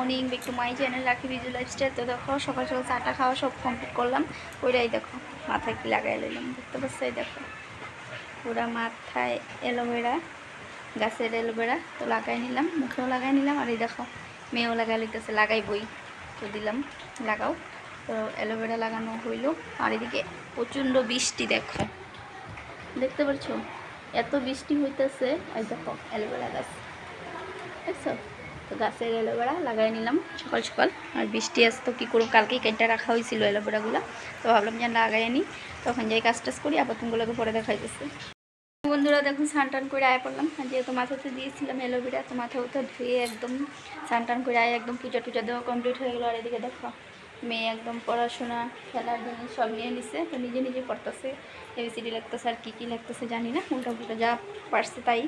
Morning একটু my channel রাখি Biju lifestyle তো দেখো, সকাল সকাল চাটা খাওয়া সব কমপ্লিট করলাম। ওইটাই দেখো, মাথায় কি লাগাই লইলাম দেখতে পাচ্ছ? এই দেখো, পুরা মাথায় অ্যালোভেরা, গাছের অ্যালোভেরা, তো লাগাই নিলাম, মুখেও লাগাই নিলাম, আর এই দেখো, মেয়েও লাগাই লইতেছে লাগাই বই তো দিলাম, লাগাও। তো অ্যালোভেরা লাগানো হইল, আর এদিকে প্রচণ্ড বৃষ্টি, দেখো। দেখতে পাচ্ছ? এত বৃষ্টি হইতেছে, এই দেখো, অ্যালোভেরা গাছ। দেখছ? তো গাছের অ্যালোভেরা লাগাই নিলাম, সকাল সকাল। আর বৃষ্টি আসতো কী করব? কালকেই কেটে রাখা হয়েছিল অ্যালোভেরাগুলো তো ভাবলাম যে লাগাই নিই তখন যাই কাজ টাজ করি, আবার তুমগুলোকে পরে যাচ্ছে বন্ধুরা, দেখুন স্নান করে আয় পড়লাম। যেহেতু মাথাতে দিয়েছিলাম অ্যালোভেরা তো মাথা উঠে ধুয়ে একদম স্নান করে আয় একদম পূজা টুজা দেওয়া কমপ্লিট হয়ে গেলো। আর এদিকে দেখো মেয়ে একদম পড়াশোনা, খেলার জিনিস সব নিয়ে নিছে, তো নিজে নিজে পড়তেছে। এবিসিডি লাগতেছে আর কী কী লাগতেছে জানি না উল্টা পুল্টা যা পারছে তাই।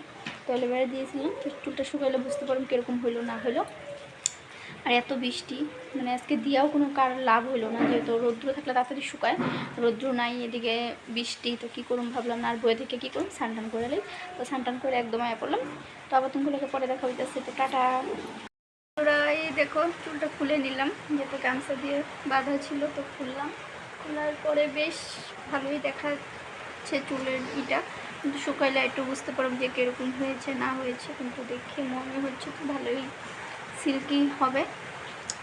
তো অ্যালোভেরা দিয়েছিলাম চুলটা শুকাইলে বুঝতে পারলাম কীরকম হইল, না হলো আর এত বৃষ্টি মানে আজকে দিয়াও কোনো কার লাভ হইল না, যেহেতু রৌদ্র থাকলে তাড়াতাড়ি শুকায়। রৌদ্র নাই, এদিকে বৃষ্টি, তো কী করুম ভাবলাম, না আর বয়ে থেকে কী করুম সানটান করে এলাই তো সানটান করে একদম আয়া পড়লাম। তো আবার তুমগুলোকে পরে দেখা হইতেছে, তো টাটা। দেখো, চুলটা খুলে নিলাম। যেহেতু গামছা দিয়ে বাঁধা ছিল, তো খুললাম। খোলার পরে বেশ ভালোই দেখাচ্ছে চুলের ইটা। কিন্তু শুকাইলে একটু বুঝতে পারব যে কীরকম হয়েছে, না হয়েছে। কিন্তু দেখে মনে হচ্ছে তো ভালোই সিল্কি হবে।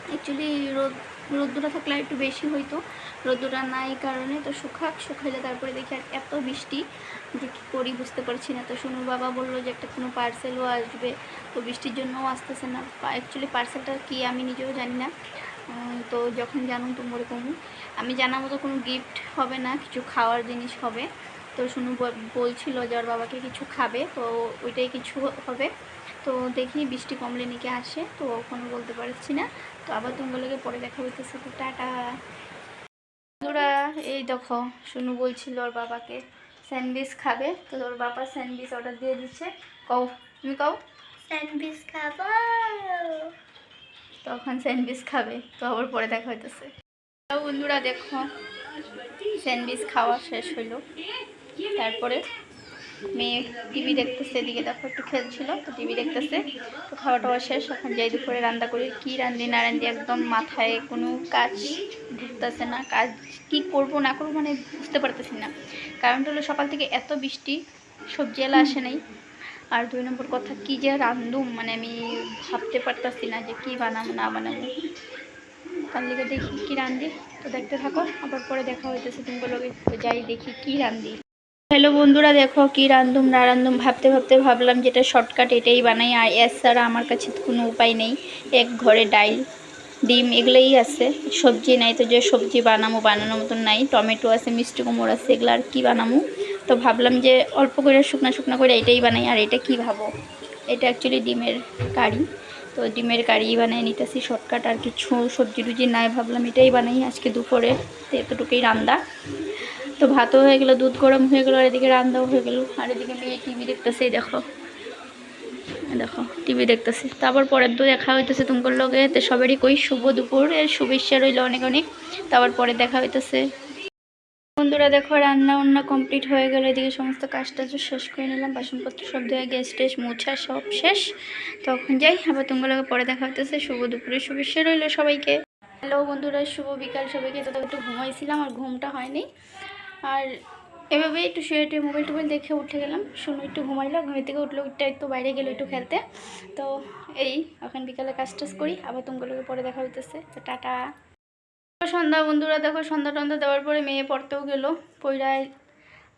অ্যাকচুয়ালি রোদ রোদ্দুরা থাকলে একটু বেশি হইতো। রোদ্দুরা নাই কারণে তো শুকাক, শুকাইলে তারপরে দেখি আর এত বৃষ্টি যে কী করি বুঝতে পারছি না। তো শুনুর বাবা বলল যে একটা কোনো পার্সেলও আসবে, তো বৃষ্টির জন্যও আসতেছে না। অ্যাকচুয়ালি পার্সেলটা কি আমি নিজেও জানি না। তো যখন জানুন তো ওরকম আমি জানার মতো কোনো গিফট হবে না, কিছু খাওয়ার জিনিস হবে। তো শুনু বলছিল যে ওর বাবাকে কিছু খাবে তো ওইটাই কিছু হবে। তো দেখি বৃষ্টি কমলে নাকি আসে তো ওখানে বলতে পারছি না। তো আবার তোমাগুলোকে পরে দেখা হইতেছে। তো টাটা। বন্ধুরা এই দেখো শুনু বলছিল ওর বাবাকে স্যান্ডউইচ খাবে। তো ওর বাবা স্যান্ডউইচ অর্ডার দিয়ে দিচ্ছে। কও তুমি কও? স্যান্ডউইচ খাব। তখন স্যান্ডউইচ খাবে। তো আবার পরে দেখা হইতেছে। বন্ধুরা দেখো স্যান্ডউইচ খাওয়া শেষ হইল। তারপরে মেয়ে টিভি দেখতেছে, এদিকে দেখো একটু খেলছিল, তো টিভি দেখতেছে, তো খাওয়া টাওয়া শেষ, এখন যাই দুপুরে রান্না করি, কী রান্ধি না রান্ধি একদম মাথায় কোনো কাজ ঢুকতেছে না, কাজ কি করব না করব মানে বুঝতে পারতেছি না, কারণটা হলো সকাল থেকে এত বৃষ্টি, সবজি এলা আসে নাই, আর দুই নম্বর কথা, কি যে রান্ধুম মানে আমি ভাবতে পারতাছি না যে কি বানাবো, না বানাবো, তার দেখি কি রান্ধি তো দেখতে থাকো, আবার পরে দেখা হইতেছে তুমি বলো যাই দেখি কি রান্ধি হ্যালো বন্ধুরা, দেখো কি রান্ধুম না রান্ধুম ভাবতে ভাবতে ভাবলাম যেটা শর্টকাট এটাই বানাই। আর এর ছাড়া আমার কাছে কোনো উপায় নেই। এক ঘরে ডাইল, ডিম এগুলোই আছে। সবজি নাই তো যে সবজি বানাবো বানানোর মতন নাই। টমেটো আছে, মিষ্টি কুমড়ো আছে, এগুলো আর কী বানাবো তো ভাবলাম যে অল্প করে শুকনা শুকনা করে এটাই বানাই। আর এটা কি ভাবো? এটা অ্যাকচুয়ালি ডিমের কারি। তো ডিমের কারি বানাই নিতেছি শর্টকাট আর কিছু সবজি টুজি নাই ভাবলাম, এটাই বানাই আজকে দুপুরে। তো এতটুকুই রান্না। তো ভাতও হয়ে গেলো, দুধ গরম হয়ে গেলো, আর এদিকে রান্নাও হয়ে গেলো। আর এদিকে মেয়ে টিভি দেখতেছে দেখো। দেখো, টিভি দেখতেছে। তারপর পরের তো দেখা হইতেছে তোমার লগে। তো সবারই কই, শুভ দুপুর, এর শুভেচ্ছা রইল অনেক অনেক। তারপর পরে দেখা হইতেছে। বন্ধুরা দেখো, রান্না বান্না কমপ্লিট হয়ে গেল। এদিকে সমস্ত কাজ টাজ শেষ করে নিলাম। বাসনপত্র সব ধুয়ে গ্যাস টেস মোছা সব শেষ। তখন যাই, আবার তোমাগুলোকে পরে দেখা হইতেছে। শুভ দুপুরের শুভেচ্ছা রইল সবাইকে। হ্যালো বন্ধুরা, শুভ বিকাল সবাইকে। তো একটু ঘুমাইছিলাম আর ঘুমটা হয়নি। আর এভাবে একটু শুয়ে একটু মোবাইল টোবাইল দেখে উঠে গেলাম। শুনো একটু ঘুমাইলো, ঘুমের থেকে উঠল একটু একটু বাইরে গেলো একটু খেলতে। তো এই, এখন বিকালে কাজ টাজ করি, আবার তোমাগুলোকে পরে দেখা হইতেছে। তো টাটা। সন্ধ্যা বন্ধুরা, দেখো সন্ধ্যা টন্ধা দেওয়ার পরে মেয়ে পড়তেও গেলো পইরায়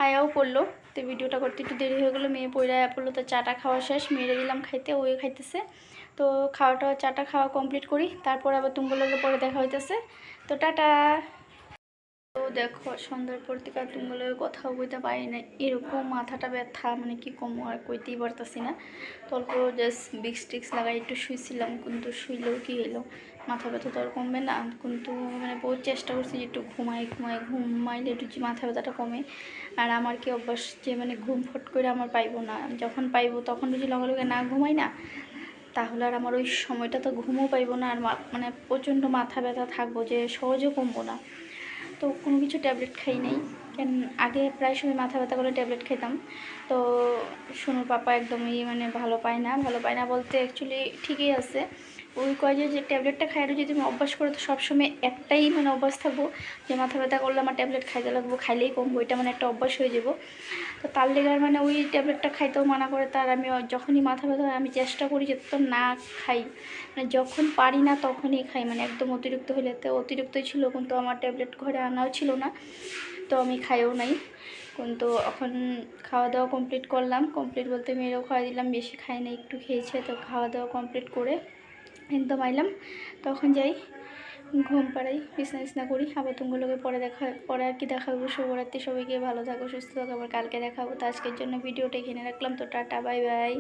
আয়াও পড়ল। তো ভিডিওটা করতে একটু দেরি হয়ে গেলো, মেয়ে পইরা আয়া পড়ল। তো চাটা খাওয়া শেষ, মেয়েরে দিলাম খাইতে ওই খাইতেছে। তো খাওয়াটা, চাটা খাওয়া কমপ্লিট করি, তারপর আবার তুমগুলোকে পরে দেখা হইতেছে। তো টাটা। তো দেখো, সন্ধ্যার পর থেকে আর তুমগুলোর কথাও বইতে পারি না এরকম মাথাটা ব্যথা মানে কি কম আর কইতেই পারতাছি না। তারপর জাস্ট বিক্স টিক্স লাগাই একটু শুয়েছিলাম কিন্তু শুইলেও কি হলো মাথা ব্যথা তো আর কমবে না, কিন্তু মানে বহুত চেষ্টা করছি যে একটু ঘুমাই ঘুমাই, ঘুমাইলে একটু মাথা ব্যথাটা কমে। আর আমার কি অভ্যাস যে মানে ঘুম ফট করে আমার পাইবো না। যখন পাইবো তখন যদি লগে লগে না ঘুমাই না? তাহলে আর আমার ওই সময়টা তো ঘুমও পাইবো না, আর মানে প্রচণ্ড মাথা ব্যথা থাকব যে সহজে কমবো না। তো কোনো কিছু ট্যাবলেট খাই নাই। কেন আগে প্রায় সময় মাথা ব্যথা করে ট্যাবলেট খেতাম। তো সোনুর পাপা একদমই মানে ভালো পায় না, ভালো পায় না বলতে অ্যাকচুয়ালি ঠিকই আছে। ওই কয় যে ট্যাবলেটটা খাইলে যদি আমি অভ্যাস করে তো সবসময় একটাই মানে অভ্যাস থাকব যে মাথা ব্যথা করলে আমার ট্যাবলেট খাইতে লাগবো, খাইলেই কমবো, এটা মানে একটা অভ্যাস হয়ে যাব। তো তার লেগে আর মানে ওই ট্যাবলেটটা খাইতেও মানা করে তার। আমি যখনই মাথা ব্যথা হয় আমি চেষ্টা করি যে তো না খাই। মানে যখন পারি না তখনই খাই মানে একদম অতিরিক্ত হলে তো অতিরিক্তই ছিল, কিন্তু আমার ট্যাবলেট ঘরে আনাও ছিল না। তো আমি খাইও নাই। কিন্তু এখন খাওয়া দাওয়া কমপ্লিট করলাম। কমপ্লিট বলতে মেয়েরও খাওয়া দিলাম, বেশি খাই না একটু খেয়েছে, তো খাওয়া দাওয়া কমপ্লিট করে একদম আইলাম তখন যাই, ঘুম পাড়াই, বিছনা বিছনা করি। আবার তুমগুলোকে পরে দেখা, পরে আর কি দেখাবো। শুভরাত্রি সবাইকে, ভালো থাকো, সুস্থ থাকো, আবার কালকে দেখাবো। তো আজকের জন্য ভিডিওটা এখানে রাখলাম। তো টাটা, বাই বাই।